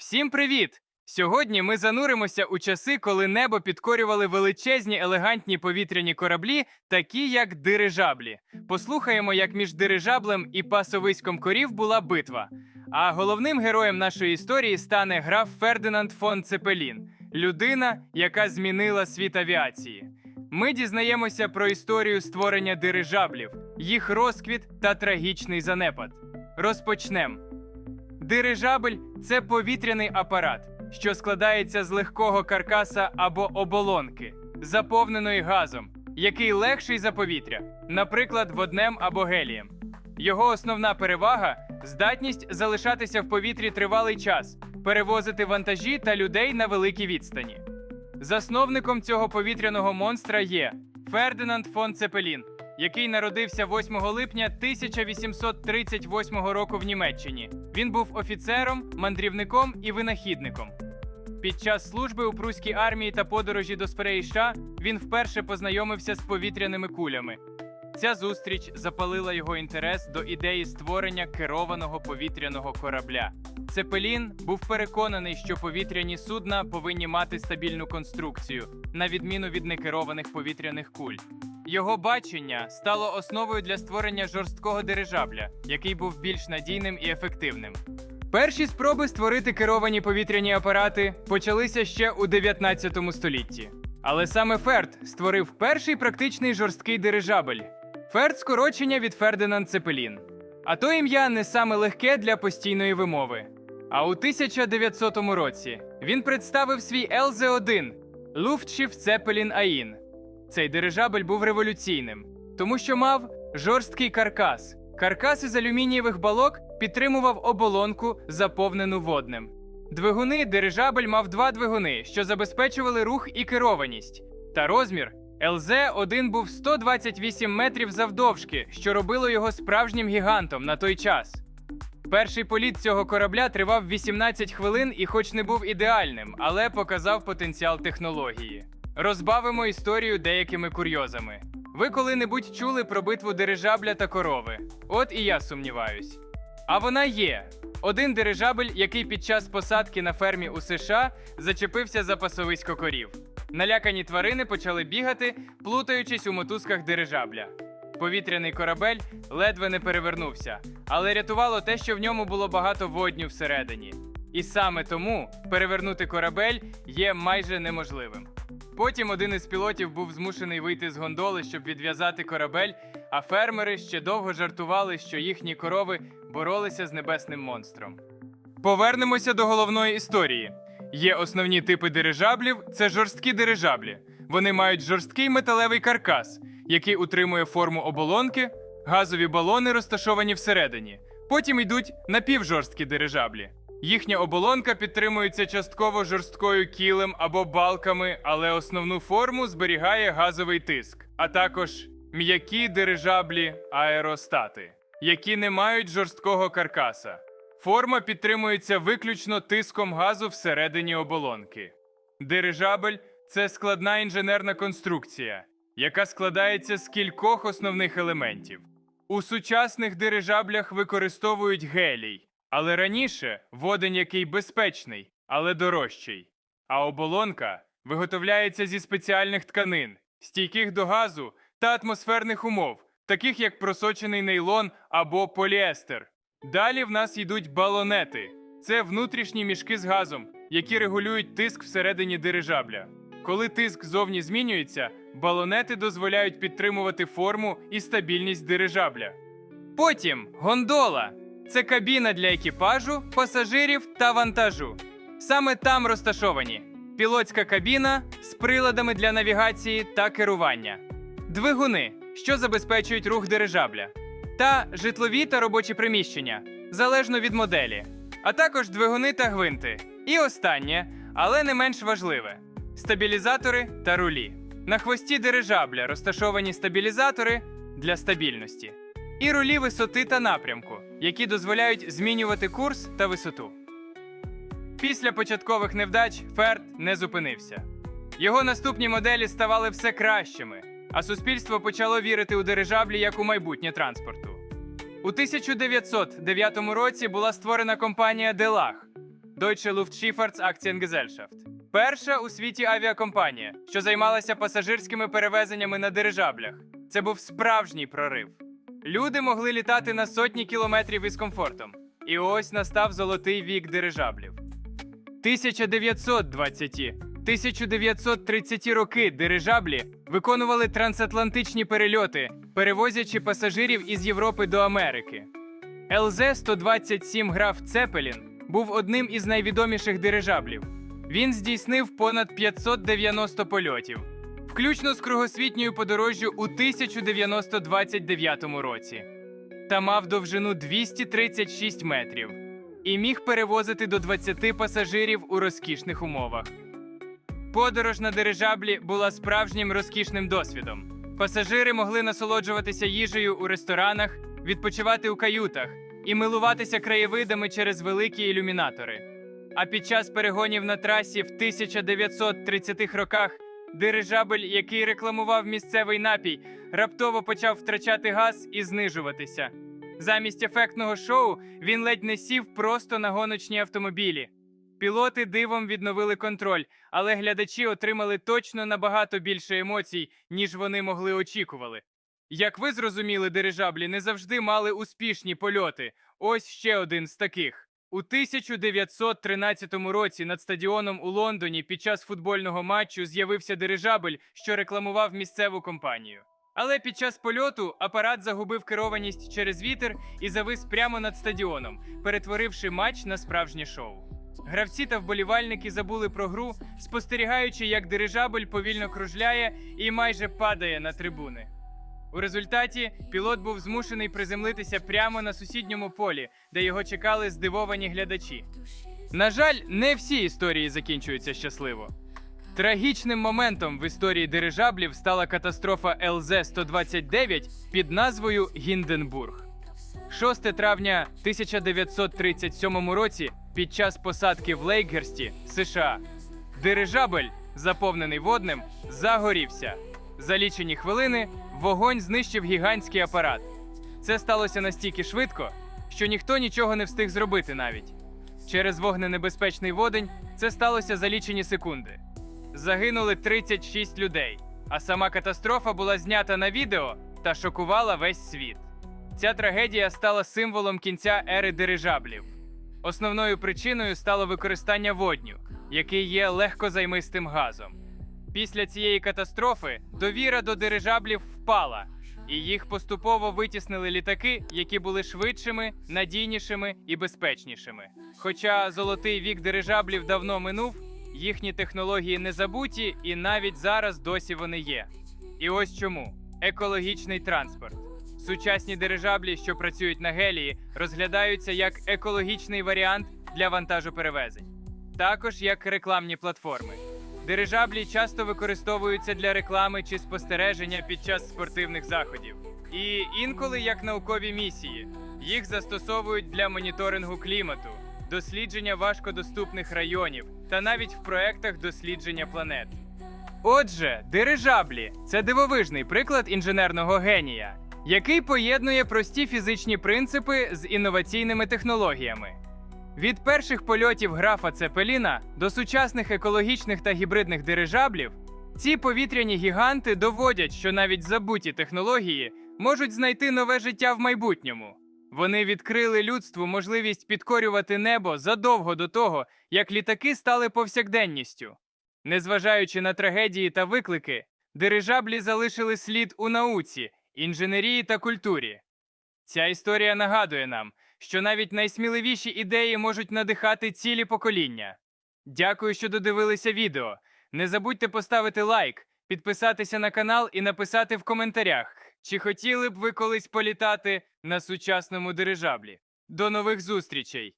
Всім привіт! Сьогодні ми зануримося у часи, коли небо підкорювали величезні елегантні повітряні кораблі, такі як дирижаблі. Послухаємо, як між дирижаблем і пасовиськом корів була битва. А головним героєм нашої історії стане граф Фердинанд фон Цепелін, людина, яка змінила світ авіації. Ми дізнаємося про історію створення дирижаблів, їх розквіт та трагічний занепад. Розпочнемо. Дирижабль це повітряний апарат, що складається з легкого каркаса або оболонки, заповненої газом, який легший за повітря, наприклад, воднем або гелієм. Його основна перевага здатність залишатися в повітрі тривалий час, перевозити вантажі та людей на великій відстані. Засновником цього повітряного монстра є Фердинанд фон Цепелін, який народився 8 липня 1838 року в Німеччині. Він був офіцером, мандрівником і винахідником. Під час служби у пруській армії та подорожі до Сперейша він вперше познайомився з повітряними кулями. Ця зустріч запалила його інтерес до ідеї створення керованого повітряного корабля. Цепелін був переконаний, що повітряні судна повинні мати стабільну конструкцію, на відміну від некерованих повітряних куль. Його бачення стало основою для створення жорсткого дирижабля, який був більш надійним і ефективним. Перші спроби створити керовані повітряні апарати почалися ще у 19 столітті. Але саме Ферд створив перший практичний жорсткий дирижабель. Ферд скорочення від Фердинанд Цепелін. А то ім'я не саме легке для постійної вимови. А у 1900 році він представив свій ЛЗ-1 Луфтшиф Цепелін Аїн. Цей дирижабель був революційним, тому що мав жорсткий каркас. Каркас із алюмінієвих балок підтримував оболонку, заповнену воднем. Двигуни дирижабель мав два двигуни, що забезпечували рух і керованість. Та розмір ЛЗ-1 був 128 метрів завдовжки, що робило його справжнім гігантом на той час. Перший політ цього корабля тривав 18 хвилин і, хоч не був ідеальним, але показав потенціал технології. Розбавимо історію деякими курйозами. Ви коли-небудь чули про битву дирижабля та корови? От і я сумніваюсь. А вона є. Один дирижабель, який під час посадки на фермі у США зачепився за пасовисько корів. Налякані тварини почали бігати, плутаючись у мотузках дирижабля. Повітряний корабель ледве не перевернувся, але рятувало те, що в ньому було багато водню всередині. І саме тому перевернути корабель є майже неможливим. Потім один із пілотів був змушений вийти з гондоли, щоб відв'язати корабель, а фермери ще довго жартували, що їхні корови боролися з небесним монстром. Повернемося до головної історії. Є основні типи дирижаблів це жорсткі дирижаблі. Вони мають жорсткий металевий каркас, який утримує форму оболонки, газові балони розташовані всередині. Потім йдуть напівжорсткі дирижаблі. Їхня оболонка підтримується частково жорсткою кілем або балками, але основну форму зберігає газовий тиск, а також м'які дирижаблі аеростати, які не мають жорсткого каркаса. Форма підтримується виключно тиском газу всередині оболонки. Дирижабель це складна інженерна конструкція, яка складається з кількох основних елементів. У сучасних дирижаблях використовують гелій, але раніше водень який безпечний, але дорожчий. А оболонка виготовляється зі спеціальних тканин, стійких до газу та атмосферних умов, таких як просочений нейлон або поліестер. Далі в нас йдуть балонети. Це внутрішні мішки з газом, які регулюють тиск всередині дирижабля. Коли тиск зовні змінюється, балонети дозволяють підтримувати форму і стабільність дирижабля. Потім гондола це кабіна для екіпажу, пасажирів та вантажу. Саме там розташовані пілотська кабіна з приладами для навігації та керування, двигуни, що забезпечують рух дирижабля, та житлові та робочі приміщення, залежно від моделі, а також двигуни та гвинти. І останнє, але не менш важливе стабілізатори та рулі. На хвості дирижабля розташовані стабілізатори для стабільності і рулі висоти та напрямку, які дозволяють змінювати курс та висоту. Після початкових невдач Ферд не зупинився. Його наступні моделі ставали все кращими, а суспільство почало вірити у дирижаблі як у майбутнє транспорту. У 1909 році була створена компанія Делах. Deutsche Luftschifffahrtsaktiengesellschaft. Перша у світі авіакомпанія, що займалася пасажирськими перевезеннями на дирижаблях. Це був справжній прорив. Люди могли літати на сотні кілометрів із комфортом. І ось настав золотий вік дирижаблів. 1920-ті, 1930-ті роки дирижаблі виконували трансатлантичні перельоти, перевозячи пасажирів із Європи до Америки. ЛЗ-127 граф Цепелін був одним із найвідоміших дирижаблів. Він здійснив понад 590 польотів, включно з кругосвітньою подорожжю у 1929 році, та мав довжину 236 метрів і міг перевозити до 20 пасажирів у розкішних умовах. Подорож на дирижаблі була справжнім розкішним досвідом. Пасажири могли насолоджуватися їжею у ресторанах, відпочивати у каютах і милуватися краєвидами через великі ілюмінатори. А під час перегонів на трасі в 1930-х роках дирижабель, який рекламував місцевий напій, раптово почав втрачати газ і знижуватися. Замість ефектного шоу він ледь не сів просто на гоночні автомобілі. Пілоти дивом відновили контроль, але глядачі отримали точно набагато більше емоцій, ніж вони могли очікували. Як ви зрозуміли, дирижаблі не завжди мали успішні польоти. Ось ще один з таких. У 1913 році над стадіоном у Лондоні під час футбольного матчу з'явився дирижабель, що рекламував місцеву компанію. Але під час польоту апарат загубив керованість через вітер і завис прямо над стадіоном, перетворивши матч на справжнє шоу. Гравці та вболівальники забули про гру, спостерігаючи, як дирижабель повільно кружляє і майже падає на трибуни. У результаті пілот був змушений приземлитися прямо на сусідньому полі, де його чекали здивовані глядачі. На жаль, не всі історії закінчуються щасливо. Трагічним моментом в історії дирижаблів стала катастрофа ЛЗ-129 під назвою Гінденбург. 6 травня 1937 році під час посадки в Лейкгерсті, США, дирижабель, заповнений водним, загорівся. За лічені хвилини вогонь знищив гігантський апарат. Це сталося настільки швидко, що ніхто нічого не встиг зробити навіть. Через вогненебезпечний водень це сталося за лічені секунди. Загинули 36 людей, а сама катастрофа була знята на відео та шокувала весь світ. Ця трагедія стала символом кінця ери дирижаблів. Основною причиною стало використання водню, який є легкозаймистим газом. Після цієї катастрофи довіра до дирижаблів впала, і їх поступово витіснили літаки, які були швидшими, надійнішими і безпечнішими. Хоча золотий вік дирижаблів давно минув, їхні технології не забуті, і навіть зараз досі вони є. І ось чому екологічний транспорт. Сучасні дирижаблі, що працюють на гелії, розглядаються як екологічний варіант для вантажоперевезень, також як рекламні платформи. Дирижаблі часто використовуються для реклами чи спостереження під час спортивних заходів, і інколи як наукові місії. Їх застосовують для моніторингу клімату, дослідження важкодоступних районів та навіть в проектах дослідження планет. Отже, дирижаблі це дивовижний приклад інженерного генія, який поєднує прості фізичні принципи з інноваційними технологіями. Від перших польотів графа Цепеліна до сучасних екологічних та гібридних дирижаблів, ці повітряні гіганти доводять, що навіть забуті технології можуть знайти нове життя в майбутньому. Вони відкрили людству можливість підкорювати небо задовго до того, як літаки стали повсякденністю. Незважаючи на трагедії та виклики, дирижаблі залишили слід у науці, інженерії та культурі. Ця історія нагадує нам, що навіть найсміливіші ідеї можуть надихати цілі покоління. Дякую, що додивилися відео. Не забудьте поставити лайк, підписатися на канал і написати в коментарях, чи хотіли б ви колись політати на сучасному дирижаблі. До нових зустрічей!